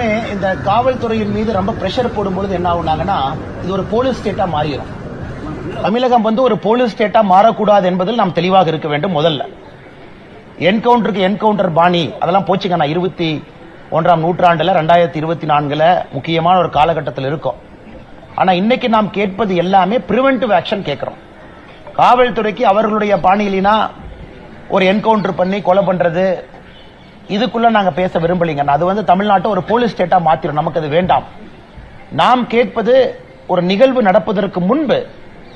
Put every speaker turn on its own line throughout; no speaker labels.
எப்பவுமே இந்த காவல்துறையின் மீது ரொம்ப ப்ரெஷர் போடும்பொழுது என்ன ஆகுனாங்கன்னா இது ஒரு போலீஸ் ஸ்டேட்டா மாறிடும் தமிழகம் வந்து ஒரு போலீஸ் ஸ்டேட்டா மாறக்கூடாது என்பதில் நாம் தெளிவாக இருக்க வேண்டும் முதல்ல. என்கவுண்டருக்கு என்கவுண்டர் பாணி அதெல்லாம் போச்சுங்க நான் இருபத்தி ஒன்றாம் நூற்றாண்டுல ரெண்டாயிரத்தி இருபத்தி நான்குல முக்கியமான ஒரு காலகட்டத்தில் இருக்கும். ஆனா இன்னைக்கு நாம் கேட்பது எல்லாமே பிரிவென்டிவ் ஆக்ஷன் கேட்கிறோம். காவல்துறைக்கு அவர்களுடைய பாணியிலினா ஒரு என்கவுண்டர் பண்ணி கொலை பண்றது இதுக்குள்ள நாங்க பேச விரும்பலீங்க. அது வந்து தமிழ்நாட்டை ஒரு போலீஸ் ஸ்டேட்டா மாத்திரும். நமக்கு அது வேண்டாம். நாம் கேட்பது ஒரு நிகழ்வு நடப்பதற்கு முன்பு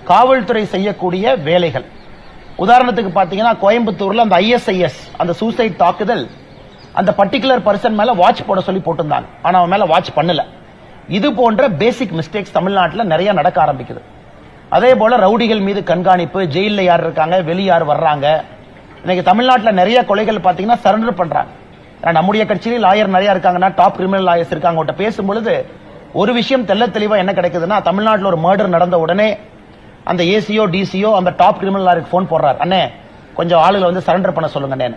காவல்துறை செய்யக்கூடிய வேலைகள். உதாரணத்துக்கு பாத்தீங்கன்னா கோயம்புத்தூர்ல அந்த ஐஎஸ்ஐஎஸ் அந்த சூசைட் தாக்குதல் அந்த பர்டிகுலர் பர்சன் மேல வாட்ச் போட சொல்லி போட்டிருந்தாங்க. ஆனா அவன் மேல வாட்ச் பண்ணல. இது போன்ற பேசிக் மிஸ்டேக்ஸ் தமிழ்நாட்டில் நிறைய நடக்க ஆரம்பிக்குது. அதே போல ரவுடிகள் மீது கண்காணிப்பு ஜெயில யார் இருக்காங்க வெளிய யார் வர்றாங்க. இன்னைக்கு தமிழ்நாட்டில் நிறைய கொலைகள் பாத்தீங்கன்னா சரண்டர் பண்றாங்க. நம்முடைய கட்சியில லாயர் நிறைய இருக்காங்கன்னா டாப் கிரிமினல் லாயர்ஸ் இருக்காங்க அவங்கள்ட்ட பேசும்பொழுது ஒரு விஷயம் தெல்ல தெளிவா என்ன கிடைக்குதுன்னா தமிழ்நாட்டில் ஒரு மர்டர் நடந்த உடனே அந்த ஏசியோ டிசியோ அந்த டாப் கிரிமினல் லாயருக்கு ஃபோன் போடுறாரு. அண்ணே கொஞ்சம் ஆளுகளை வந்து சரண்டர் பண்ண சொல்லுங்க அண்ணேன்னு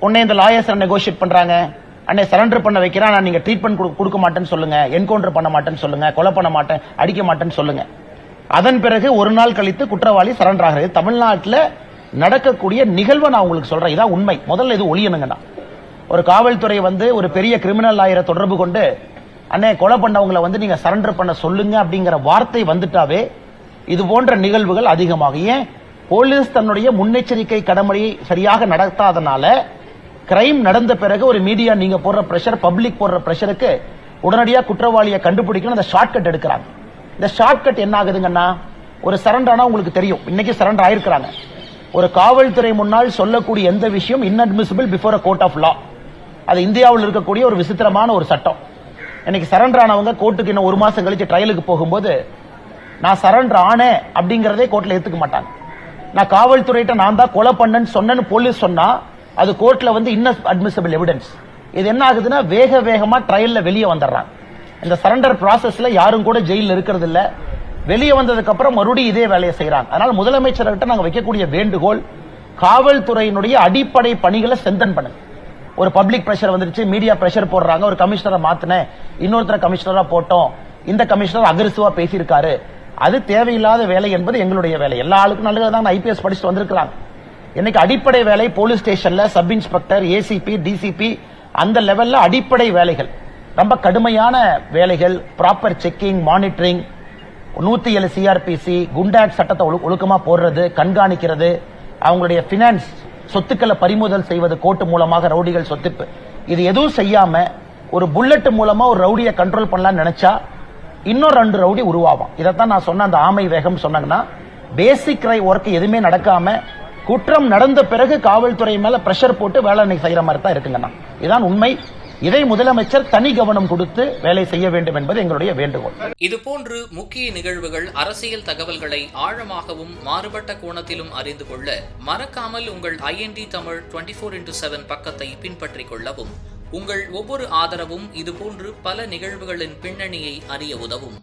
உடனே இந்த லாயர்ஸ் நெகோஷியேட் பண்றாங்க? அண்ணே சரண்டர் பண்ண வைக்கிறேன் நான் நீங்க ட்ரீட்மெண்ட் கொடுக்க மாட்டேன்னு சொல்லுங்க. என்கவுண்டர் பண்ண மாட்டேன்னு சொல்லுங்க. கொலை பண்ண மாட்டேன். அடிக்க மாட்டேன்னு சொல்லுங்க. அதன் பிறகு ஒரு நாள் கழித்து குற்றவாளி சரண்டர் ஆகிறது தமிழ்நாட்டில் நடக்கக்கூடிய நிகழ்வை நான் உங்களுக்கு சொல்றேன். இதான் உண்மை. முதல்ல இது ஒளியணுங்கண்ணா. ஒரு காவல்துறை வந்து ஒரு பெரிய கிரிமினல் லாயரை தொடர்பு கொண்டு அண்ணே கொலை பண்ணவங்களை வந்து நீங்க சரண்டர் பண்ண சொல்லுங்க அப்படிங்கிற வார்த்தை வந்துட்டாவே இது போன்ற நிகழ்வுகள் அதிகமாகும். ஏன்? போலீஸ் தன்னுடைய முன்னெச்சரிக்கை கடமையை சரியாக நடத்தாதனால கிரைம் நடந்த பிறகு ஒரு மீடியா நீங்க போடுற பிரஷர் பப்ளிக் போடுற பிரஷருக்கு உடனடியாக குற்றவாளியை கண்டுபிடிக்கணும். அந்த ஷார்ட்கட் எடுக்கிறாங்க. இந்த ஷார்ட்கட் என்ன ஆகுதுங்கன்னா ஒரு சரண்டர் உங்களுக்கு தெரியும். இன்னைக்கு சரண்டர் ஆயிருக்கிறாங்க. ஒரு காவல்துறை முன்னால் சொல்லக்கூடிய எந்த விஷயம் inadmissible before a court of law அது இந்தியாவில் இருக்கக்கூடிய ஒரு விசித்திரமான ஒரு சட்டம். இன்னைக்கு சரண்டர் ஆனவங்க கோர்ட்டுக்கு இன்னும் ஒரு மாசம் கழிச்சு ட்ரையலுக்கு போகும்போது நான் சரண்டர் ஆனேன் அப்படிங்கறதே கோர்ட்ல ஏத்துக்க மாட்டாங்க. நான் காவல்துறையிட்ட நான் தான் கொலை பண்ணேன்னு சொன்னேன்னு போலீஸ் சொன்னா அது கோர்ட்ல வந்து இன்ன அட்மிசபிள் எவிடன்ஸ் இது என்ன ஆகுதுன்னா வேக வேகமா ட்ரையல்ல வெளியே வந்துடுறாங்க. இந்த சரண்டர் ப்ராசஸ்ல யாரும் கூட ஜெயில இருக்கிறது இல்ல வெளியே வந்ததுக்கு அப்புறம் மறுபடியும் இதே வேலையை செய்யறாங்க அதனால முதலமைச்சர்கிட்ட நாங்க வைக்கக்கூடிய வேண்டுகோள் காவல்துறையினுடைய அடிப்படை பணிகளை செந்தன் பண்ணுங்க. ஒரு பப்ளிக் ப்ரெஷர் வந்துருச்சு மீடியா ப்ரெஷர் போடுறாங்க ஒரு கமிஷனரை மாத்தினேன் இன்னொருத்தர கமிஷனரா போட்டோம். இந்த கமிஷனர் அக்ரெசிவா பேசியிருக்காரு. அது தேவையில்லாத வேலை என்பது எங்களுடைய வேலை. எல்லா ஆளுக்கும் நல்லது. தான் ஐபிஎஸ் படிச்சுட்டு வந்திருக்கிறாங்க இன்னைக்கு அடிப்படை வேலை போலீஸ் ஸ்டேஷன்ல சப் இன்ஸ்பெக்டர் ஏசிபி டிசிபி அந்த லெவல்ல அடிப்படை வேலைகள். ரொம்ப கடுமையான வேலைகள். ப்ராப்பர் செக்கிங் மானிட்டரிங் நூத்தி ஏழு சிஆர்பிசி குண்டாக் சட்டத்தை ஒழுக்கமா போடுறது கண்காணிக்கிறது அவங்களுடைய பினான்ஸ் சொத்துக்களை பறிமுதல் செய்வது கோட்டு மூலமாக ரவுடிகள் சொத்து இது எதுவும் செய்யாம ஒரு புல்லட் மூலமா ஒரு ரவுடியை கண்ட்ரோல் பண்ணலாம்னு நினைச்சா இன்னும் ரெண்டு ரவுடி உருவாகும் இதைத்தான் நான் சொன்ன அந்த ஆமை வேகம் சொன்னாங்கன்னா பேசிக் ரை ஒர்க் எதுவுமே நடக்காம குற்றம் நடந்த பிறகு காவல்துறை மேல பிரஷர் போட்டு வேலை செய்யற மாதிரி தான் இருக்குங்கண்ணா. இதான் உண்மை. இதை முதலமைச்சர் தனி கவனம் கொடுத்து வேலை செய்ய வேண்டும் என்பது எங்களுடைய வேண்டுகோள்.
இதுபோன்று முக்கிய நிகழ்வுகள் அரசியல் தகவல்களை ஆழமாகவும் மாறுபட்ட கோணத்திலும் அறிந்து கொள்ள மறக்காமல் உங்கள் IND Tamil twenty four into seven பக்கத்தை பின்பற்றிக் கொள்ளவும். உங்கள் ஒவ்வொரு ஆதரவும் இதுபோன்று பல நிகழ்வுகளின் பின்னணியை அறிய உதவும்.